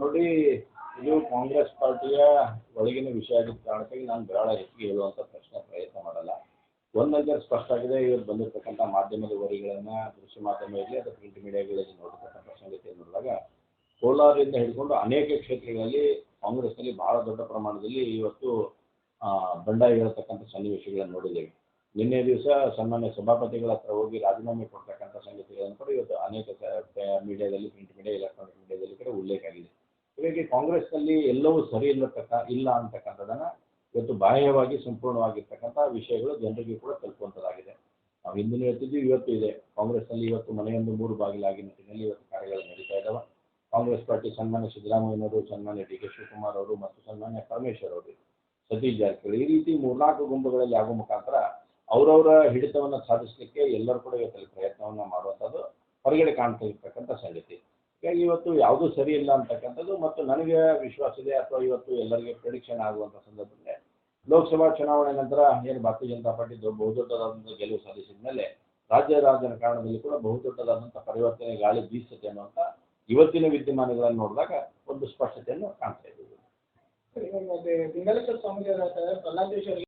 ನೋಡಿ, ಇದು ಕಾಂಗ್ರೆಸ್ ಪಾರ್ಟಿಯ ಒಳಗಿನ ವಿಷಯ ಆಗಿದ್ದ ಕಾರಣಕ್ಕಾಗಿ ನಾನು ಬಹಳ ಹೆಚ್ಚಿಗೆ ಹೇಳುವಂಥ ಪ್ರಶ್ನೆ ಪ್ರಯತ್ನ ಮಾಡಲ್ಲ. ಒಂದಂತರ ಸ್ಪಷ್ಟ ಆಗಿದೆ ಇವತ್ತು ಬಂದಿರತಕ್ಕಂಥ ಮಾಧ್ಯಮದ ವರಿಗಳನ್ನು ದೃಶ್ಯ ಮಾಧ್ಯಮ ಇರಲಿ ಅಥವಾ ಪ್ರಿಂಟ್ ಮೀಡಿಯಾಗಳಲ್ಲಿ ನೋಡತಕ್ಕಂಥ ಸಂಗತಿ ನೋಡಿದಾಗ, ಕೋಲಾರದಿಂದ ಹಿಡ್ಕೊಂಡು ಅನೇಕ ಕ್ಷೇತ್ರಗಳಲ್ಲಿ ಕಾಂಗ್ರೆಸ್ನಲ್ಲಿ ಬಹಳ ದೊಡ್ಡ ಪ್ರಮಾಣದಲ್ಲಿ ಇವತ್ತು ಬಂಡಾಯ ಹೇಳ್ತಕ್ಕಂಥ ಸನ್ನಿವೇಶಗಳನ್ನು ನೋಡಿದ್ದೇವೆ. ನಿನ್ನೆ ದಿವಸ ಸನ್ಮಾನ್ಯ ಸಭಾಪತಿಗಳ ಹತ್ರ ಹೋಗಿ ರಾಜೀನಾಮೆ ಕೊಡ್ತಕ್ಕಂಥ ಸಂಗತಿಗಳನ್ನು ಕೂಡ ಇವತ್ತು ಅನೇಕ ಮೀಡಿಯಾದಲ್ಲಿ ಪ್ರಿಂಟ್ ಮೀಡಿಯಾ ಎಲೆಕ್ಟ್ರಾನಿಕ್ ಮೀಡಿಯಾದಲ್ಲಿ ಕೂಡ ಉಲ್ಲೇಖ ಆಗಿದೆ ಹೀಗಾಗಿ ಕಾಂಗ್ರೆಸ್ನಲ್ಲಿ ಎಲ್ಲವೂ ಸರಿ ಇಲ್ಲತಕ್ಕ, ಇಲ್ಲ ಅಂತಕ್ಕಂಥದ್ದನ್ನು ಇವತ್ತು ಬಾಹ್ಯವಾಗಿ ಸಂಪೂರ್ಣವಾಗಿರ್ತಕ್ಕಂಥ ವಿಷಯಗಳು ಜನರಿಗೆ ಕೂಡ ತಲುಪುವಂಥದ್ದಾಗಿದೆ. ನಾವು ಹಿಂದಿನ ಹೇಳ್ತಿದ್ವಿ, ಇವತ್ತು ಇದೆ. ಕಾಂಗ್ರೆಸ್ನಲ್ಲಿ ಇವತ್ತು ಮನೆಯೊಂದು ಮೂರು ಬಾಗಿಲಾಗಿ ನಿಟ್ಟಿನಲ್ಲಿ ಇವತ್ತು ಕಾರ್ಯಗಳು ನಡೀತಾ ಇದ್ದಾವೆ ಕಾಂಗ್ರೆಸ್ ಪಾರ್ಟಿ ಸನ್ಮಾನ್ಯ ಸಿದ್ದರಾಮಯ್ಯನವರು, ಸನ್ಮಾನ್ಯ ಡಿ ಕೆ ಶಿವಕುಮಾರ್ ಅವರು ಮತ್ತು ಸನ್ಮಾನ್ಯ ಪರಮೇಶ್ವರ್ ಅವರು ಸತೀಶ್ ಜಾರಕಿಹೊಳಿ ಈ ರೀತಿ ಮೂರ್ನಾಲ್ಕು ಗುಂಪುಗಳಲ್ಲಿ ಆಗುವ ಮುಖಾಂತರ ಅವರವರ ಹಿಡಿತವನ್ನು ಸಾಧಿಸಲಿಕ್ಕೆ ಎಲ್ಲರೂ ಕೂಡ ಇವತ್ತಲ್ಲಿ ಪ್ರಯತ್ನವನ್ನು ಮಾಡುವಂಥದ್ದು ಹೊರಗಡೆ ಕಾಣ್ತಾ ಇರ್ತಕ್ಕಂಥ ಸಂಗತಿ. ಹೀಗಾಗಿ ಇವತ್ತು ಯಾವುದೂ ಸರಿ ಇಲ್ಲ ಅಂತಕ್ಕಂಥದ್ದು ಮತ್ತು ನನಗೆ ವಿಶ್ವಾಸ ಇದೆ ಅಥವಾ ಇವತ್ತು ಎಲ್ಲರಿಗೆ ಪ್ರಿಡಿಕ್ಷನ್ ಆಗುವಂಥ ಸಂದರ್ಭದಲ್ಲಿ ಲೋಕಸಭಾ ಚುನಾವಣೆ ನಂತರ ಏನು ಭಾರತೀಯ ಜನತಾ ಪಾರ್ಟಿ ಬಹುದೊಡ್ಡದಾದಂಥ ಗೆಲುವು ಸಾಧಿಸಿದ ಮೇಲೆ ರಾಜ್ಯ ಕಾರಣದಲ್ಲಿ ಕೂಡ ಬಹುದೊಡ್ಡದಾದಂಥ ಪರಿವರ್ತನೆ ಗಾಳಿ ಬೀಸುತ್ತೆ ಅನ್ನುವಂಥ ಇವತ್ತಿನ ವಿದ್ಯಮಾನಗಳನ್ನು ನೋಡಿದಾಗ ಒಂದು ಸ್ಪಷ್ಟತೆಯನ್ನು ಕಾಣ್ತಾ ಇದ್ದೀವಿ.